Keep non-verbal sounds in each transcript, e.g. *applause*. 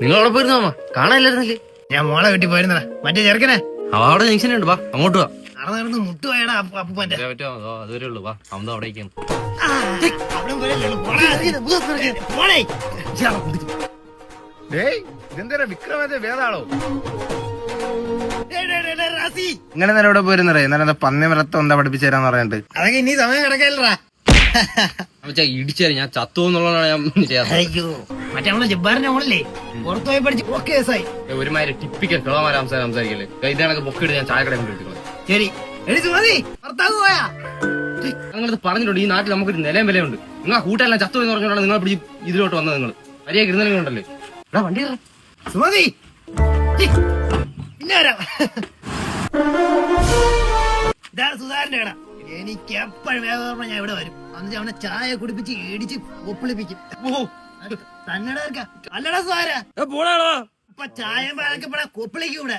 നിങ്ങൾ അവിടെ പോയിരുന്നോ അമ്മ? കാണാനില്ലായിരുന്നല്ലേ? ഞാൻ മോളെ വീട്ടിൽ പോയിരുന്നടാ മറ്റേ ചെറുക്കനെ. അവിടെ ജംഗ്ഷനുണ്ട് വാ അങ്ങോട്ട് വാ. നടന്ന് നടന്ന് മുട്ടുപോയടാ അപ്പൂപ്പന്റെ. വരാൻ പറ്റുമോ അതോ അതുവരെ ഉള്ളൂ വാ അവൻ അവിടേക്കാണ് വിക്രമത്തെ വേദാളോ. ഇങ്ങനെ നേരം ഇവിടെ പോയിരുന്നേ പന്നി മരത്തം എന്താ പഠിപ്പിച്ചു തരാന്ന് പറഞ്ഞിട്ട്? അതൊക്കെ ഇനി സമയം കിടക്കല്ലടാ ഇടിച്ചാൽ ഞാൻ ചത്തു എന്നുള്ളതാണ് ഞാൻ *laughs* ചെയ്യാറ് അയ്യോ മറ്റേ നമ്മളെ ജബ്ബാറിന്റെ മോളല്ലേ പുറത്തു പഠിച്ച് കേസായി. ഒരുമാതിരി ടിപ്പിക്കൽ കിളമാരെ സംസാരം സംസാരിക്കല്ലേ ഇതാണൊക്കെ ബുക്ക് ഞാൻ ചായക്കടയിൽ ശരി. എടി സുമതി ഭർത്താവ് പോയാ? നിങ്ങളത് പറഞ്ഞിട്ടുണ്ട് ഈ നാട്ടിൽ നമുക്കൊരു നിലയും വിലയുണ്ട്. നിങ്ങൾ ആ കൂട്ടെല്ലാം ചത്തു എന്ന് പറഞ്ഞാൽ നിങ്ങൾ പിടിച്ച് ഇതിലോട്ട് വന്നത് നിങ്ങൾ മര്യാദ ഇരുന്നല്ലേ എടാ വണ്ടി. സുമതി പിന്നെ വരാം. ഇതാണ് എനിക്ക് എപ്പോഴും വേദന ഞാൻ ഇവിടെ വരും. എന്നിട്ട് അവനെ ചായ കുടിപ്പിച്ച് ഇടിച്ച് ഒപ്പിളിപ്പിക്കും. ഓ. തന്നട അല്ലടാ സുധാര ഇപ്പൊ ചായ പഴക്കപ്പെടാ കൊപ്പിളിക്കും ഇവിടെ.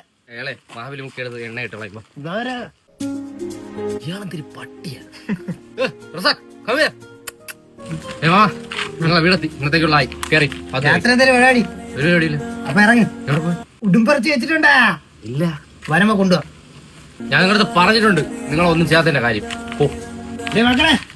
എണ്ണ ഇട്ടോളാം ഇപ്പൊ. സുധാര ഇയാളെന്തൊരു പട്ടിയാണ് ഞങ്ങളെ വീടെത്തി. ഇന്നത്തേക്കുള്ള ആയി. രാത്രി എന്തേലും പരിപാടി? ഒരു പേടിയില്ല അപ്പൊ ഇറങ്ങി. എവിടെ പോയി? ഉടുമ്പറച്ച് വെച്ചിട്ടുണ്ടാ? ഇല്ല. വരമ്പ കൊണ്ടുപോവാ ഞാൻ നിങ്ങളുടെ പറഞ്ഞിട്ടുണ്ട് നിങ്ങളൊന്നും ചെയ്യാത്തതിന്റെ കാര്യം. ഓ മക്കളെ